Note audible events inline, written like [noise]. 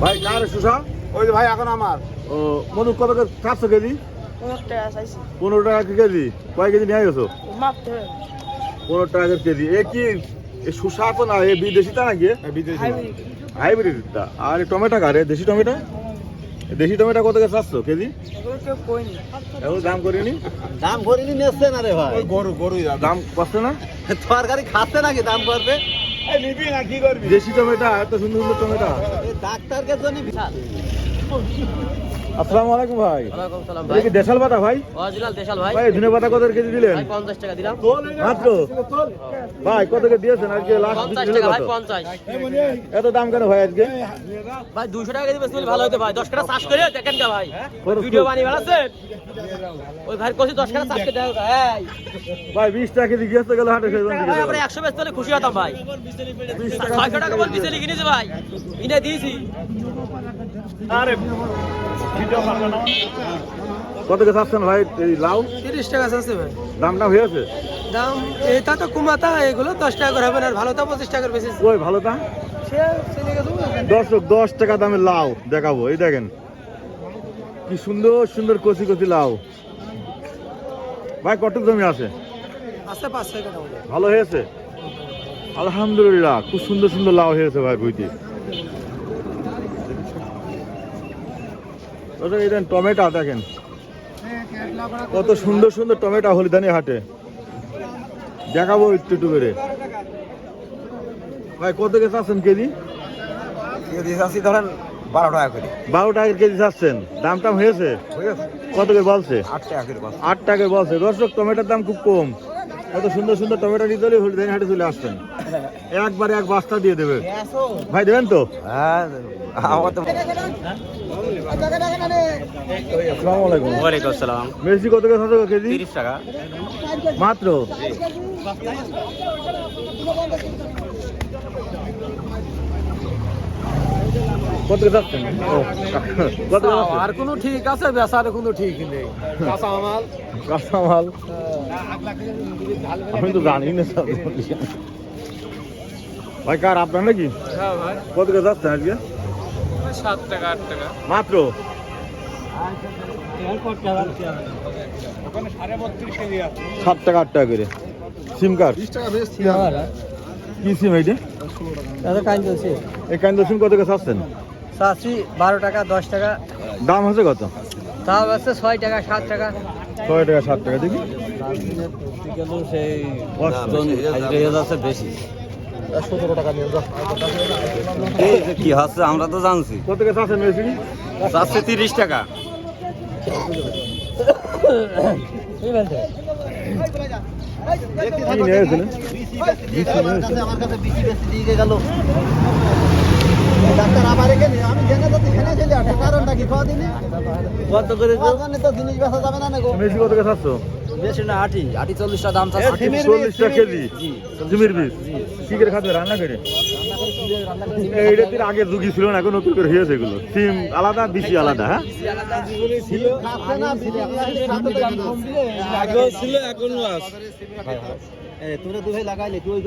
ভাই কার সুসা ওই যে ভাই এখন আমার। ও মধু কত করে চারশো কেজি? পনেরো টাকা কেজি? কয় কেজি নিয়ে গেছো? পনেরো টাকা কেজি। এ কি এ সুসা তো না? এ বিদেশিটা নাকি? বিদেশি। হাইব্রিড। হাইব্রিডটা আর টমেটো কারে? দেশি টমেটো? দেশি টমেটো কত করে চারশো কেজি? এগুলো কেউ কইনি। এগুলো দাম করিনি? দাম করিনি নেচ্ছে না রে ভাই। গরু গরুই দাম। করছে না? তরকারি খাচ্ছে নাকি? দাম করবে? নিবি না কি করবি? দেশি টমেটো এত সুন্দর সুন্দর টমেটো। ডাক্তারকে জন্য বিশাল আসসালামু আলাইকুম ভাই। ওয়ালাইকুম সালাম ভাই কি দেশাল পাতা ভাই? অরিজিনাল দেশাল ভাই। ভাই ধনে পাতা কত কেজি দিলেন? ভাই পঞ্চাশ টাকা দিলাম। মাত্র? ভাই কত করে দিয়েছেন? আজকে লাস্ট পঞ্চাশ টাকা ভাই পঞ্চাশ। এত দাম কেন ভাই আজকে? ভাই দুশো টাকা দিবে বলে ভালো হতো ভাই। দশ টাকা চাষ করে দেখেন কা ভাই। ভিডিও বানিয়ে বেড়াচ্ছেন ওই ভাই কষি দশ টাকা চাষ করে দেখো এই। ভাই বিশ টাকা কেজি গিয়েছে গেল হাটে সেই জন্য ভাই আমরা একশো বেচতে হলে খুশি হতাম ভাই। ছয়শো টাকা বল বিচেলি কিনেছি ভাই। কিনে দিয়েছি। আরে কত করে চাচ্ছেন ভাই? এই লাউ? তিরিশ টাকা চাইছে ভাই। দামটা হয়েছে দাম এটা তো কুমাতা এগুলো দশ টাকা করে হবে না আর ভালো তো পঁচিশ টাকার বেশি ওই ভালো দাম সে চলে গেছে দর্শক দশ টাকা দামের লাউ দেখাবো এই দেখেন। কি সুন্দর সুন্দর কচি কচি লাউ। ভাই কটক জমি আছে? দাম ভালো হয়েছে? আলহামদুলিল্লাহ খুব সুন্দর সুন্দর লাউ হয়েছে ভাই বুঝতে টমেটো দেখেন। কত সুন্দর সুন্দর টমেটো হলিদানি হাটে। দেখাবো একটু একটু করে। ভাই কত কে চাচ্ছেন কেজি? ধরেন বারো টাকা করে। বারো টাকার কেজি চাচ্ছেন। দাম টাম হয়েছে? কত করে বলছে? আট টাকা করে আট টাকায় বলছে। দর্শক টমেটোর দাম খুব কম। কত সুন্দর সুন্দর টমেটো নিতে হলে হলদিয়ানি হাটে চলে আসছেন। একবারে এক বস্তা দিয়ে দেবে। ভাই দেবেন তো? হ্যাঁ মির্চি কত করে কেজি? তিরিশ টাকা। মাত্র? কত যাচ্ছেন? কত আর কোনো ঠিক আছে বেচার কোনো ঠিক নেই। কাঁচামাল। কাঁচামাল। আমি তো জানি না। [laughs] ভাই কার আপনার নাকি? হ্যাঁ ভাই। কত করে যাচ্ছেন আজকে? সাত টাকা আট টাকা। মাত্র? সাত টাকা আট টাকা করে। সিম কার্ড কি সিম এইটা? এই কাইন্দ সিম কত করে চাচ্ছেন? চাষি বারো টাকা দশ টাকা। দাম হচ্ছে কত? তাও আছে ছয় টাকা সাত টাকা। ছয় টাকা সাত টাকা দেখি। সেই বেশি। সতেরো টাকা নিয়ে যাও। এই যে কি হচ্ছে আমরা তো জানছি। কত চাচ্ছে তিরিশ টাকা। কি নিয়ে আমার কাছে বিচি বেশি দিয়ে গেল ডাক্তার আবার এখানে আমি জেনে যাচ্ছি এখানে চলে আসে কারণটা কি খাওয়া দিনে কত করে তো জিনিস বেচা যাবে না গো কত করে বেশি না আটি। আটি চল্লিশটা দাম চল্লিশ চল্লিশটা কেজি। জমির বীজ কি করে খাবে রান্না করে? এইটা আগে যুগি ছিল না এখন নতুন করে হয়েছে এগুলো। সিম আলাদা বিশি আলাদা হ্যাঁ? ছিল এখনও আছে। তোরা দুই ভাই লাগাইলে তুই